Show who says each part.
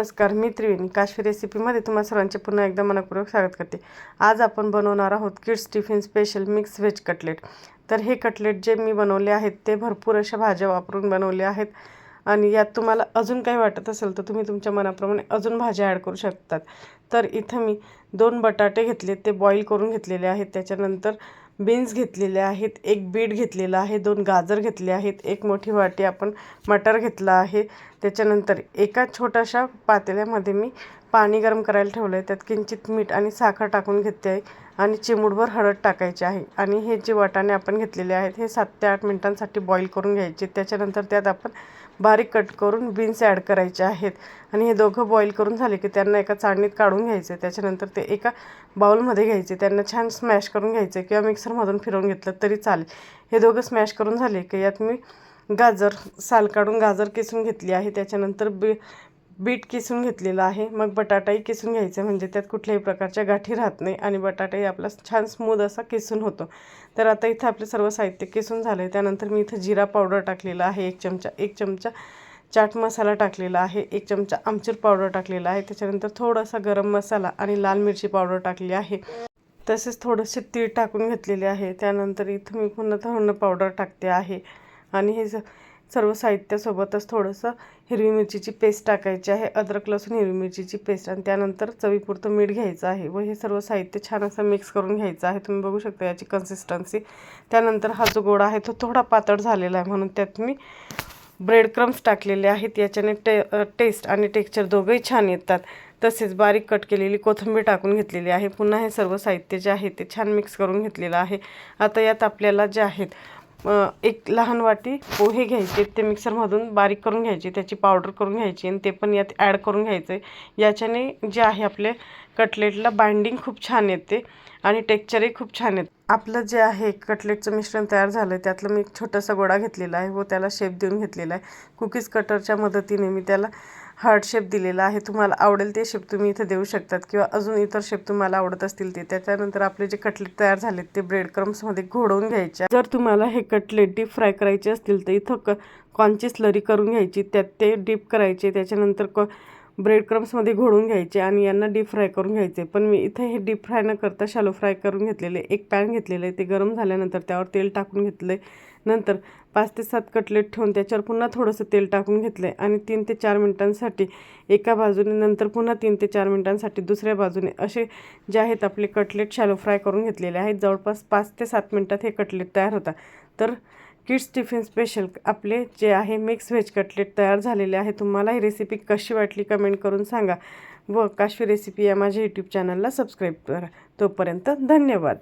Speaker 1: नमस्कार मी त्रिवेणी. काश्मीर रेसिपीमध्ये तुम्हा सर्वांचे पुन्हा एकदा मनपूर्वक स्वागत करते. आज आपण बनवणार आहोत kids tiffin special mix veg cutlet तर हे कटलेट जे मी बनवले आहेत ते भरपूर अशा भाज्या वापरून बनवले आहेत. आणि यात तुम्हाला अजून काही वाटत असेल तर तुम्ही तुमच्या मनाप्रमाणे अजून भाज्या ॲड करू शकतात. तर इथं मी दोन बटाटे घेतले ते बॉईल करून घेतलेले आहेत. त्याच्यानंतर बीन्स घेतलेले आहेत एक बीट घेतलेलं आहे दोन गाजर घेतले आहेत एक मोठी वाटी आपण मटर घेतला आहे. त्याच्यानंतर एका छोट्याशा पातेल्यामध्ये मी पाणी गरम करायला ठेवलं आहे त्यात किंचित मीठ आणि साखर टाकून घेते आहे आणि चिमूटभर हळद टाकायची आहे. आणि हे जे वाटाणे आपण घेतलेले आहेत हे सात ते आठ मिनटांसाठी बॉईल करून घ्यायचे. त्याच्यानंतर त्यात आपण बारीक कट करून बीन्स ॲड करायचे आहेत. आणि हे दोघं बॉईल करून झाले की त्यांना एका चाळणीत काढून घ्यायचे. त्याच्यानंतर ते एका बाउलमध्ये घ्यायचे. त्यांना छान स्मॅश करून घ्यायचे किंवा मिक्सरमधून फिरवून घेतलं तरी चालेल. हे दोघं स्मॅश करून झाले की यात मी गाजर साल काढून गाजर किसून घेतली आहे. त्याच्यानंतर बी बीट किसून घेतलेलं आहे. मग बटाटाही किसून घ्यायचं. म्हणजे त्यात कुठल्याही प्रकारच्या गाठी राहत नाही आणि बटाटाही आपला छान स्मूद असा किसून होतो. तर आता इथं आपले सर्व साहित्य किसून झालं आहे त्यानंतर मी इथं जिरा पावडर टाकलेला आहे. एक चमचा एक चमचा चाट मसाला टाकलेला आहे. एक चमचा आमचूर पावडर टाकलेला आहे. त्याच्यानंतर थोडासा गरम मसाला आणि लाल मिरची पावडर टाकली आहे. तसेच थोडंसे तीळ टाकून घेतलेले आहे. त्यानंतर इथं मी पुन्हा थोडं पावडर टाकते आहे. आणि हे सर्व साहित्यासोबतच थोडंसं हिरवी मिरचीची पेस्ट टाकायची आहे. अद्रक लसूण हिरवी मिरचीची पेस्ट आणि त्यानंतर चवीपुरतं मीठ घ्यायचं आहे. व हे सर्व साहित्य छान असं मिक्स करून घ्यायचं आहे. तुम्ही बघू शकता याची कन्सिस्टन्सी त्यानंतर हा जो गोडा आहे तो थोडा पातळ झालेला आहे. म्हणून त्यात मी ब्रेड क्रम्स टाकलेले आहेत. याच्याने टे टेस्ट आणि टेक्स्चर दोघंही छान येतात. तसेच बारीक कट केलेली कोथिंबीर टाकून घेतलेली आहे. पुन्हा हे सर्व साहित्य जे आहे ते छान मिक्स करून घेतलेलं आहे. आता यात आपल्याला जे आहेत एक लहान वाटी पोहे घ्यायचे ते मिक्सरमधून बारीक करून घ्यायचे त्याची पावडर करून घ्यायची आणि ते पण यात ॲड करून घ्यायचं. आहे याच्याने जे आहे आपले कटलेटला बाइंडिंग खूप छान येते आणि टेक्चरही खूप छान येते. आपलं जे आहे कटलेटचं मिश्रण तयार झालं आहे त्यातलं मी एक छोटासा गोळा घेतलेला आहे व त्याला शेप देऊन घेतलेला आहे. कुकीज कटरच्या मदतीने मी त्याला हार्ट शेप दिलेला आहे. तुम्हाला आवडेल ते शेप तुम्ही इथे देऊ शकतात किंवा अजून इतर शेप तुम्हाला आवडत असतील ते. त्याच्यानंतर आपले जे कटलेट तयार झालेत ते ब्रेड क्रम्समध्ये घोडवून घ्यायचे. जर तुम्हाला हे कटलेट डीप फ्राय करायचे असतील तर इथं क कॉन्ची स्लरी करून घ्यायची. त्यात ते डीप करायचे. त्याच्यानंतर क ब्रेड क्रम्समध्ये घोळून घ्यायचे आणि यांना डीप फ्राय करून घ्यायचे. पण मी इथे हे डीप फ्राय न करता शालो फ्राय करून घेतलेले. एक पॅन घेतलेलं. आहे ते गरम झाल्यानंतर त्यावर तेल टाकून घेतलं. आहे नंतर पाच ते सात कटलेट ठेवून त्याच्यावर पुन्हा थोडंसं तेल टाकून घेतलं. आहे आणि तीन ते चार मिनटांसाठी एका बाजूने नंतर पुन्हा तीन ते चार मिनटांसाठी दुसऱ्या बाजूने असे जे आहेत आपले कटलेट शॅलो फ्राय करून घेतलेले आहेत. जवळपास पाच ते सात मिनटात हे कटलेट तयार होतात. तर किड्स टिफिन स्पेशल आपले जे आहे मिक्स व्हेज कटलेट तयार झालेले आहे. तुम्हाला ही रेसिपी कशी वाटली कमेंट करून सांगा. व काश्वी रेसिपी या माझ्या यूट्यूब चॅनलला सबस्क्राईब करा. तोपर्यंत धन्यवाद.